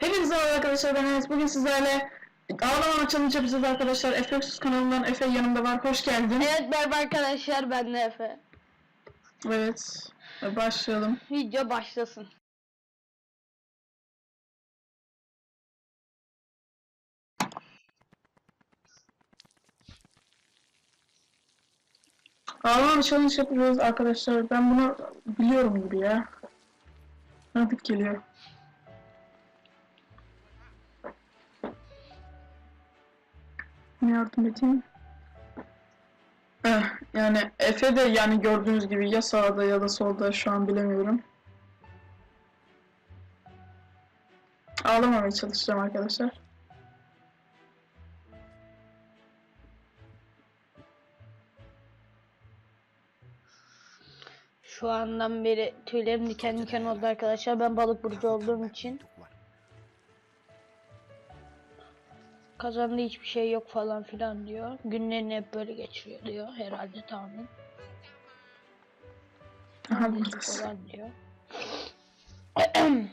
Hepinize merhaba arkadaşlar ben Enes. Bugün sizlerle Ağlama challenge yapacağız arkadaşlar. Efe Öksüz kanalından Efe yanımda var. Hoş geldin. Evet merhaba arkadaşlar ben de Efe. Evet. Başlayalım. Video başlasın. Ağlama challenge yapacağız arkadaşlar. Ben bunu biliyorum gibi ya. Tanıdık geliyor. Yardım edeyim? Eh, yani Efe de yani gördüğünüz gibi ya sağda ya da solda şu an bilemiyorum. Ağlamamaya çalışacağım arkadaşlar. Şu andan beri tüylerim diken diken oldu arkadaşlar. Ben balık burcu olduğum için. Kazandığı hiçbir şey yok falan filan diyor. Günlerini hep böyle geçiriyor diyor herhalde tahmin. Aha buradasın. Diyor.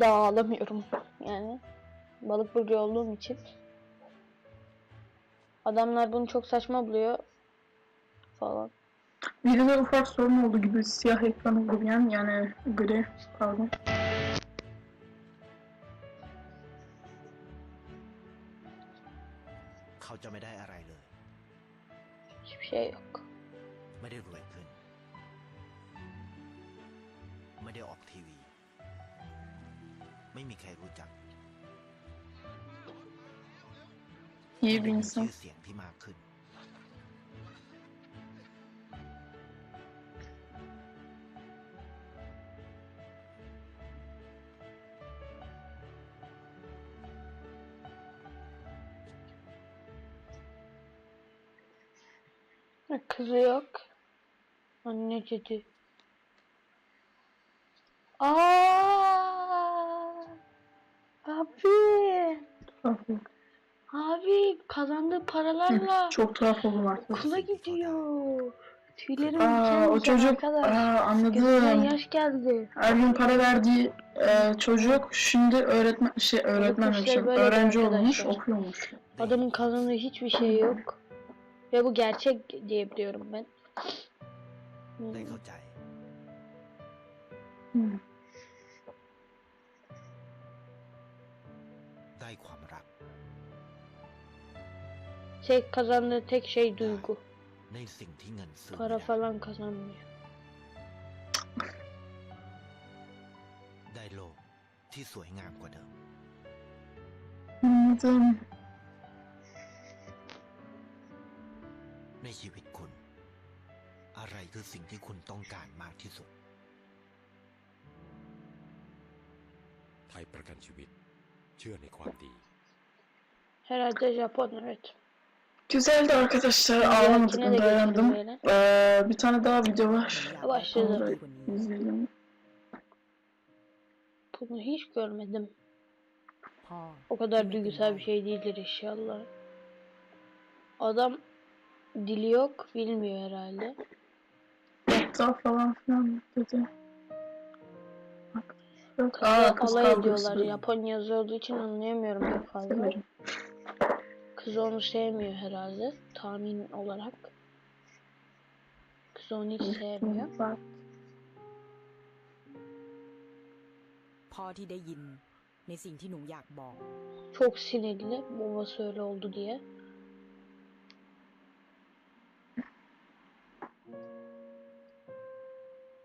Daha ağlamıyorum yani. Balık burcu olduğum için. Adamlar bunu çok saçma buluyor. Falan. Bir de ufak sorun oldu gibi siyah ekran oldu yani, yani gri pardon. จะไม่ได้อะไรเลย Hiçbir şey yok. ไม่ได้รวยขึ้น ไม่ได้ออกทีวี ไม่มีใครรู้จัก İyi ไม่ bir ได้มี insan. ชื่อเสียงที่มากขึ้น Kızı yok. Anne dedi. Aa! Abi! Oldu. Abi kazandığı paralarla Çok tuhaf oldum artık. okula gidiyor. Tüylerim Aa, o çocuk aa, Gözümden anladım. yaş geldi. Her gün para verdiği e, çocuk şimdi öğretmen şey öğretmen kuşları demişim, böyledir öğrenci olmuş arkadaşlar. okuyormuş. Adamın kazandığı hiçbir şey yok. Ve bu gerçek diye biliyorum ben. ได้ Hmm. เข้าใจ Hmm. ได้ความรัก Tek kazandığı tek şey duygu. ในสิ่งที่เงินซื้อ Para ไม่ได้ falan kazanmıyor. ได้โลกที่สวยงามกว่าเดิม Anladım. ในชีวิตคุณ อะไรคือสิ่งที่คุณต้องการมากที่สุด ไทยประกันชีวิต เชื่อในความดี Herhalde Japon evet. Güzeldi arkadaşlar. Diğer Ağlamadık ikine de dayandım. geçelim Ee, bir tane daha video var. Başladı. Onu da izleyelim. Bunu hiç görmedim. พ่อ O kadar duygusal bir şey değildir inşallah. Adam dili yok, bilmiyor herhalde. Aptal falan filan dedi. Bak. Yok, Kızla aa, kız alay kavgası ediyorlar. dedi. Japon yazı olduğu için anlayamıyorum pek fazla. Severim. Kız onu sevmiyor herhalde. Tahmin olarak. Kız onu hiç sevmiyor. Bak. พ่อที่ได้ยินในสิ่งที่หนูอยากบอก Çok sinirli. Babası öyle oldu diye.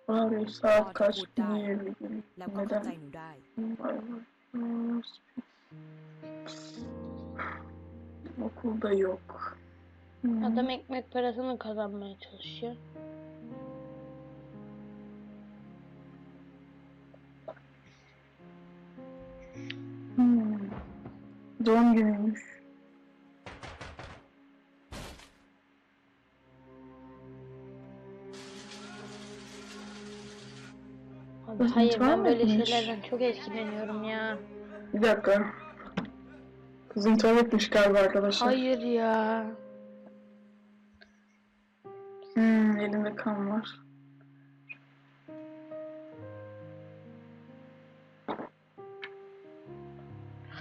Abi saat kaç niye. Neden? Okulda yok. Hmm. Adam ekmek parasını kazanmaya çalışıyor. Hmm. Doğum günüymüş. Hayır ben böyle tuvaletmiş. şeylerden çok etkileniyorum ya. Bir dakika. Kızım tuvaletmiş galiba arkadaşlar. Hayır ya. Hmm, elinde kan var.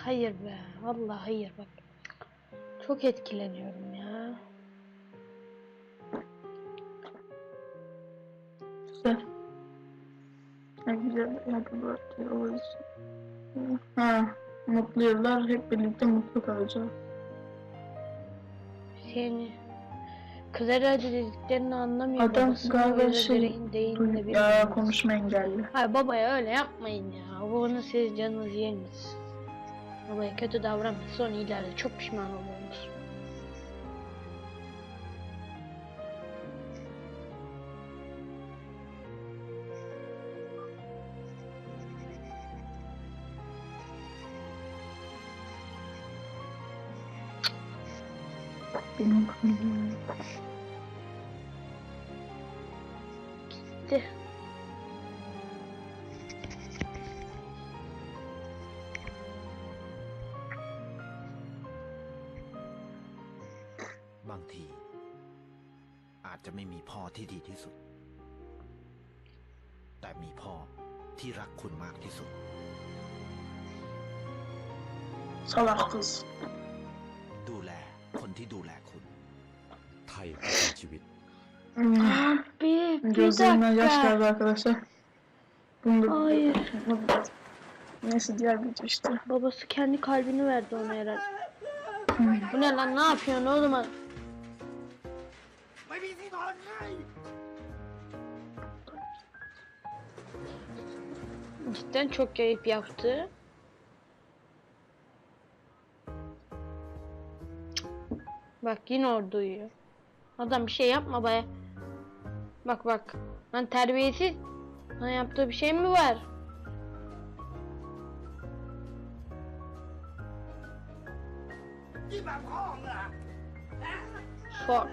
hayır be. Vallahi hayır bak. Çok etkileniyorum Ne güzel. Happy birthday always. Ha, mutlu yıllar. Hep birlikte mutlu kalacağız. Seni kız herhalde dediklerini anlamıyor. Adam babasının galiba öyle şey, değil de bilmiyorum. ya konuşma engelli. Hayır babaya öyle yapmayın ya. Bunu siz canınız yeriniz. Babaya kötü davranmayın. Sonra ileride çok pişman olursunuz. Benim kanım. De. ๆบางที อาจจะไม่มีพ่อที่ดีที่สุด แต่มีพ่อที่รักคุณมากที่สุด Salak kız. ดู Abi Gözlerimden yaş geldi arkadaşlar. Bunu Hayır. Neyse diğer video işte. Babası kendi kalbini verdi ona herhalde. Bu ne lan ne yapıyorsun oğlum? Cidden çok keyif yaptı. Bak yine orada uyuyor. Adam bir şey yapma be. Bak bak. Lan terbiyesiz. Lan yaptığı bir şey mi var? Sor.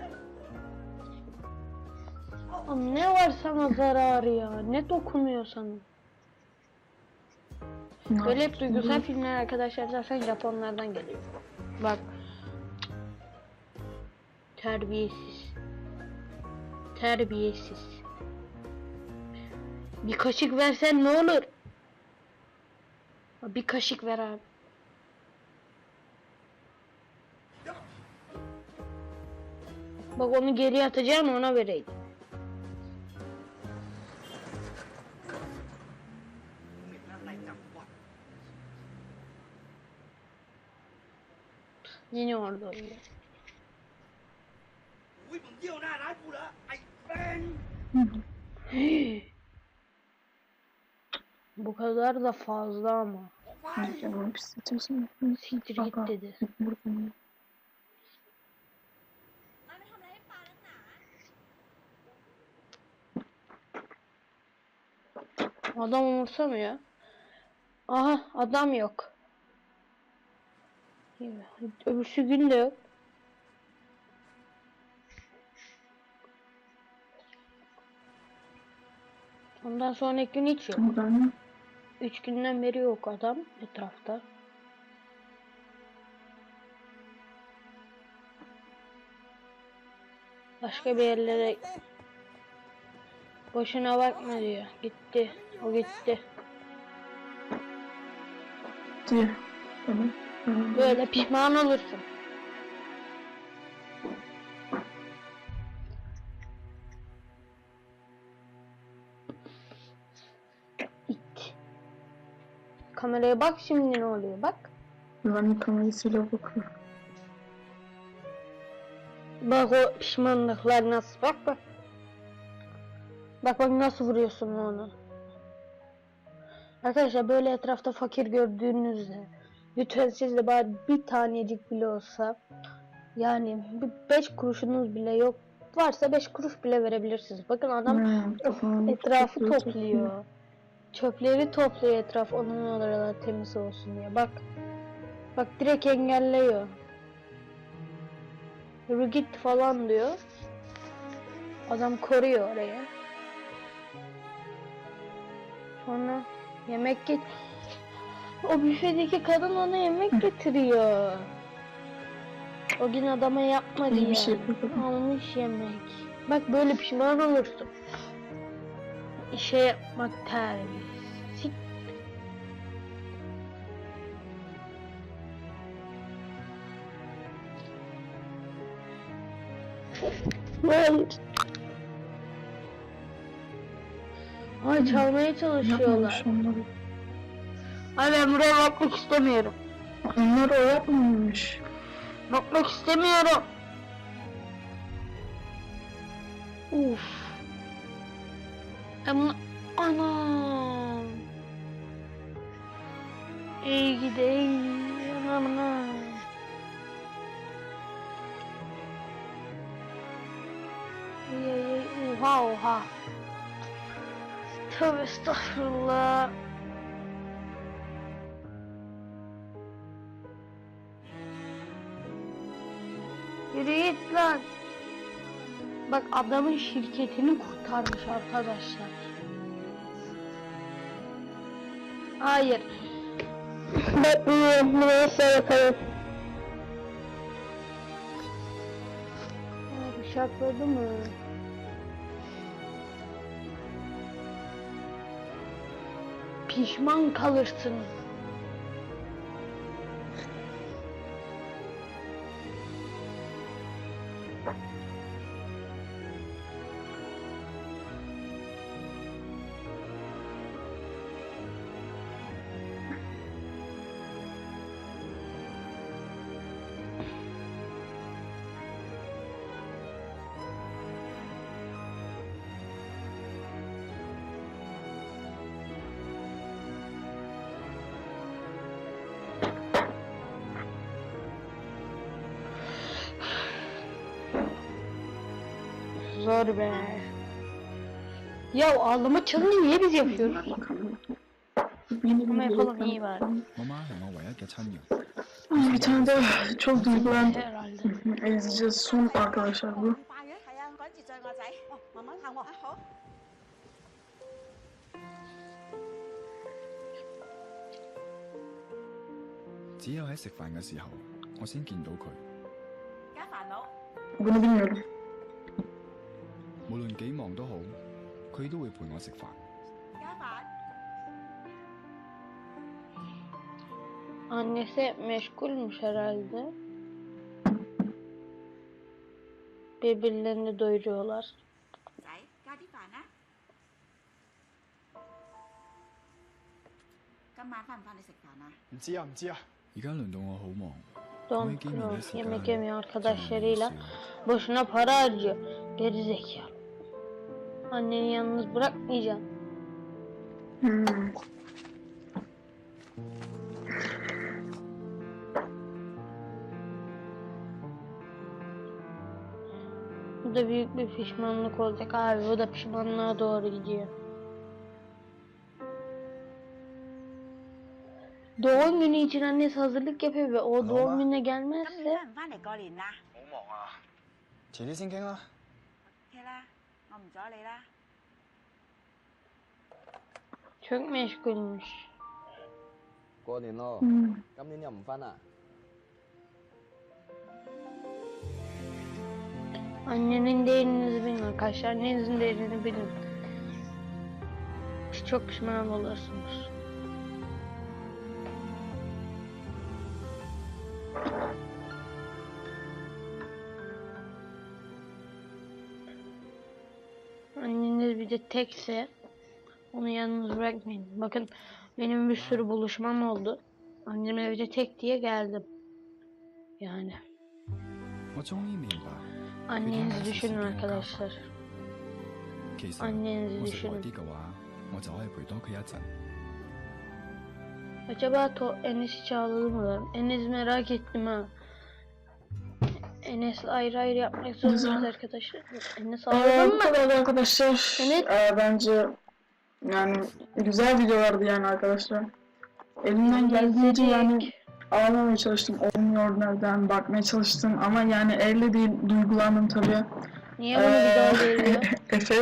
Oğlum ne var sana zararı ya? Ne dokunuyor sana? Böyle hep duygusal filmler arkadaşlar zaten Japonlardan geliyor. Bak. Terbiyesiz. Terbiyesiz. Bir kaşık versen ne olur? Bir kaşık ver abi. Bak onu geri atacağım ona vereydim. Yine orada uyuyor. Bu kadar da fazla ama. Siktir git dedi. Adam umursamıyor. Aha adam yok. Öbürsü gün de yok. Ondan sonraki gün hiç yok. Buradan. Üç günden beri yok adam etrafta. Başka bir yerlere boşuna bakma diyor. Gitti. O gitti. Böyle. Böyle pişman olursun. Kameraya bak şimdi ne oluyor bak. Güvenlik kamerasıyla bakıyor. Bak o pişmanlıklar nasıl bak bak. Bak bak nasıl vuruyorsun onu. Arkadaşlar böyle etrafta fakir gördüğünüzde lütfen siz de bari bir tanecik bile olsa yani bir beş kuruşunuz bile yok varsa beş kuruş bile verebilirsiniz. Bakın adam etrafı topluyor. Çöpleri topluyor etraf onun oralar temiz olsun diye. Bak. Bak direkt engelliyor. Yürü git falan diyor. Adam koruyor oraya. Sonra yemek get o büfedeki kadın ona yemek getiriyor. O gün adama yapmadı İyi bir ya. şey. Almış yemek. Bak böyle pişman olursun işe yapmak terbiyesi. Lan. Ay çalmaya çalışıyorlar. Ay ben buraya bakmak istemiyorum. Onlar o yapmamış. Bakmak istemiyorum. Uf. Ama anam. İyi gideyim anam. Oha oha. Tövbe estağfurullah. Yürü git lan. Bak adamın şirketini kurtarmış arkadaşlar. Hayır. Bekliyorum. Neyse bakalım. Abi şakladı mı? Pişman kalırsın. Zor be. Ya ağlama challenge niye biz yapıyoruz? Ama yapalım iyi bari. Ay, bir tane de çok duygulandım. Ezici son arkadaşlar bu. Bunu bilmiyorum. 无论几忙都好，佢都会陪我食饭。 家烦。 Annesi meşgulmüş herhalde. Birbirlerini doyuruyorlar. 仔，加啲饭啦。今晚翻唔翻嚟食饭啊？唔知啊，唔知啊。而家轮到我好忙， Don 可以见面嘅时间 yemek yemiyor 就冇 arkadaşlarıyla. 事 Boşuna para harcıyor. Geri zekalı. Anneni yalnız bırakmayacağım. Hmm. Bu da büyük bir pişmanlık olacak abi. Bu da pişmanlığa doğru gidiyor. Doğum günü için annesi hazırlık yapıyor ve o doğum Ama- gününe 今年 gelmezse 翻唔翻嚟过年啊好忙啊，迟啲先倾啦。 Không rõ lây ra. Çok meşgulmüş. Kodino, hmm. kamu ini nyamfan ah? Annenin değerinizi bilin arkadaşlar. Annenizin değerini bilin. Çok pişman olursunuz. evde tekse onu yalnız bırakmayın. Bakın benim bir sürü buluşmam oldu. Annem evde tek diye geldim. Yani. Annenizi düşünün arkadaşlar. Annenizi düşünün. Acaba to Enes'i çağıralım mı lan? Enes merak ettim ha. Enes'le ayrı ayrı yapmak zorundayız arkadaşlar. Enes Ee, mı? kadar arkadaşlar. Evet. Ee, bence yani güzel videolardı yani arkadaşlar. Elimden geldiğince yani ağlamaya çalıştım. Olmuyor nereden bakmaya çalıştım ama yani elle değil duygulandım tabii. Niye bunu bir daha ee, veriyor? Efe.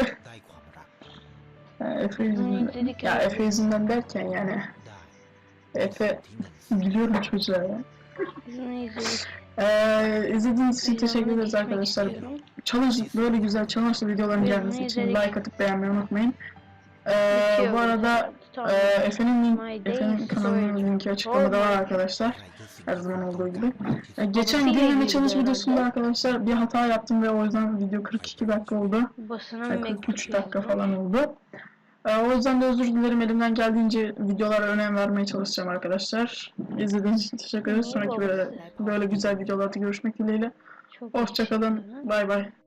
Ee, Efe yüzünden. Ya. Efe yüzünden derken yani. Efe biliyorum çocuğa ya. Ee, izlediğiniz için teşekkür ederiz arkadaşlar. Çalış, böyle güzel challenge'lı videoların gelmesi için like atıp beğenmeyi unutmayın. Ee, bu arada e, Efe'nin Efe'nin kanalının linki açıklamada var arkadaşlar. Her zaman olduğu gibi. Ee, geçen gün yine çalış videosunda arkadaşlar bir hata yaptım ve o yüzden video 42 dakika oldu. Ee, 43 dakika falan oldu. Ee, o yüzden de özür dilerim. Elimden geldiğince videolara önem vermeye çalışacağım arkadaşlar. İzlediğiniz için teşekkür ederiz. Sonraki böyle, böyle güzel videolarda görüşmek dileğiyle. Hoşçakalın. Bay bay.